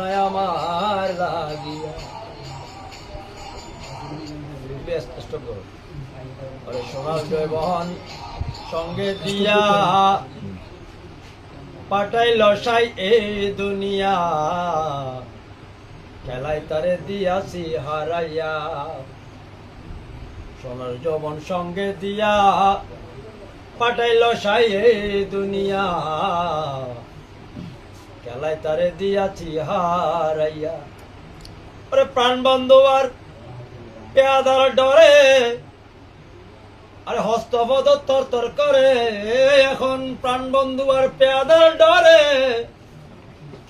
আমার লাগিয়া। কষ্ট করো। সোনার জয়বহন সঙ্গে দিয়া পাটাই লসাই এই দুনিয়া। খেলায় তারে দিয়াছি হারাইয়া। সোনার যৌবন সঙ্গে দিয়া পাটাই লসাই এই দুনিয়া। খেলায় তারে দিয়াছি হারাইয়া। ওরে প্রাণ বন্ধু আর পেয়াদার ডরে। আরে হস্তপদ তর তর করে, এখন প্রাণ বন্ধু আর পেয়াদার ডরে।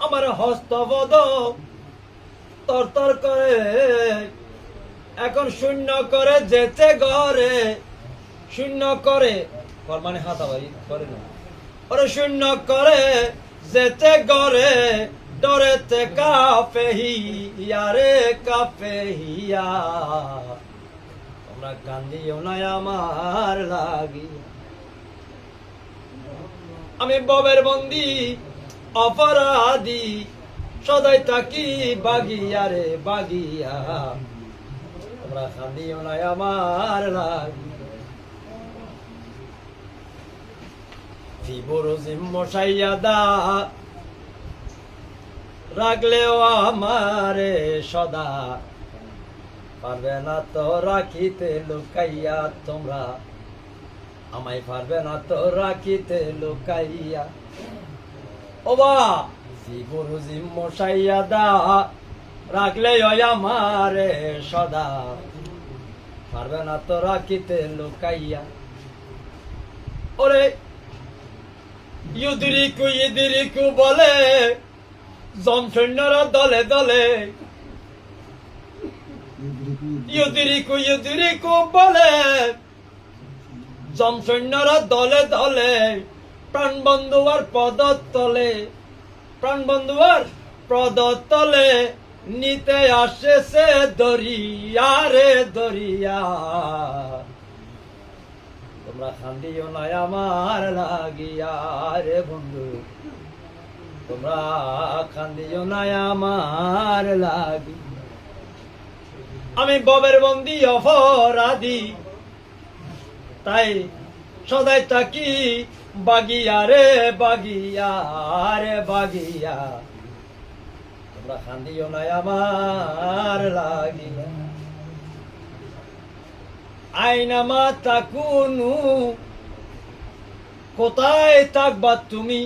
আমার হস্তপদ তর তর করে, এখন শূন্য করে যেতে ঘরে। শূন্য করে মানে হাতাবাই করে না। ওরে শূন্য করে যেতে ঘরে ডরেতে কাপে হিয়া রে কাপে হিয়া। তোমরা কান্দিও না আমার লাগি। আমি ববের বন্দি, অপরাধী, সদাই থাকি বাগিয়া রে, বাগিয়া। তোমরা কান্দিও না আমার লাগি। ফিবরজিম মশাইয়া দা। রাখলেও আমারে সদা। পারবে না তো রাখিতে লুকাইয়া তোমরা। আমায় পারবে না তো রাখিতে লুকাইয়া। ও বা শিবরুজি মশাইয়া দা রাখলে আমারে সদা। পারবে না তো রাখিতে লুকাইয়া। ওরে ইউদিরিকু ইদিরিকু বলে জনসৈন্যরা দলে দলে। ইউদিরিকু ইউদিরিকু বলে জমসৈন্যরা দলে দলে। প্রাণ বন্ধুয়ার পদতলে প্রাণ বন্ধুয়ার পদতলে নিতে আসে সে দরিয়া রে দরিয়া। তোমরা খান্দিও না আমার লাগিয়া রে বন্ধু। তোমরা খান্দিও না আমার লাগি। আমি ববের বন্দি, অপরাধী। তাই সদাই তাকি বাগিয়া রে বাগিয়া রে বাগিয়া। তোমরা খান্দিও না আমার লাগিয়া আইনামা তাকুনু কোথায় থাকবা তুমি?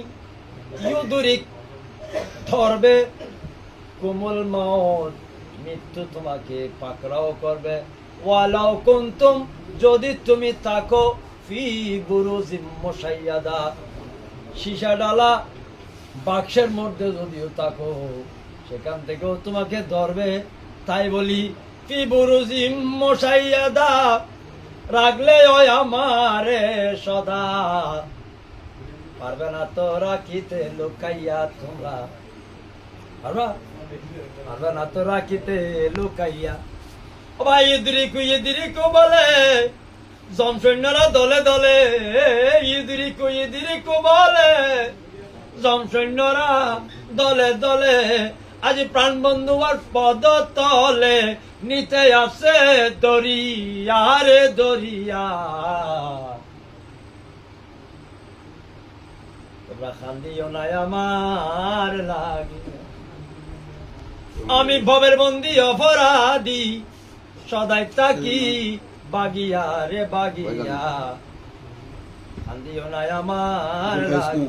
ইউদুরিক ধরবে। কোমল মৃত্যু তোমাকে পাকড়াও করবে। ওয়ালাও কুনতুম, যদি তুমি থাকো, ফি বুরুজিম মুসাইয়াদা সীসা ডালা বাক্সের মধ্যে যদিও থাকো, সেখান থেকেও তোমাকে ধরবে। তাই বলি, ফি মুসাইয়াদা রাখলে ওই আমারে সদা। পারবে না তো রাখিতে লুকাইয়া তোমরা। পারবা? পারবে না তো রাখিতে লুকাইয়া। ও ভাই, ইদ্রিকু ইদ্রিকু বলে, জমসৈন্যরা দলে দলে, ইদ্রিকু ইদ্রিকু বলে, জমসৈন্যরা দলে দলে আজ প্রাণ বন্ধু আর পদ তলে নিতে আসে দরিয়া রে দরিয়া। তোমরা খান্দিও না আমার লাগি। আমি ভবের বন্দি অপরাধী সদাই তাকি বাগিয়া রে বাগিয়া। খান্দিও না আমার লাগি।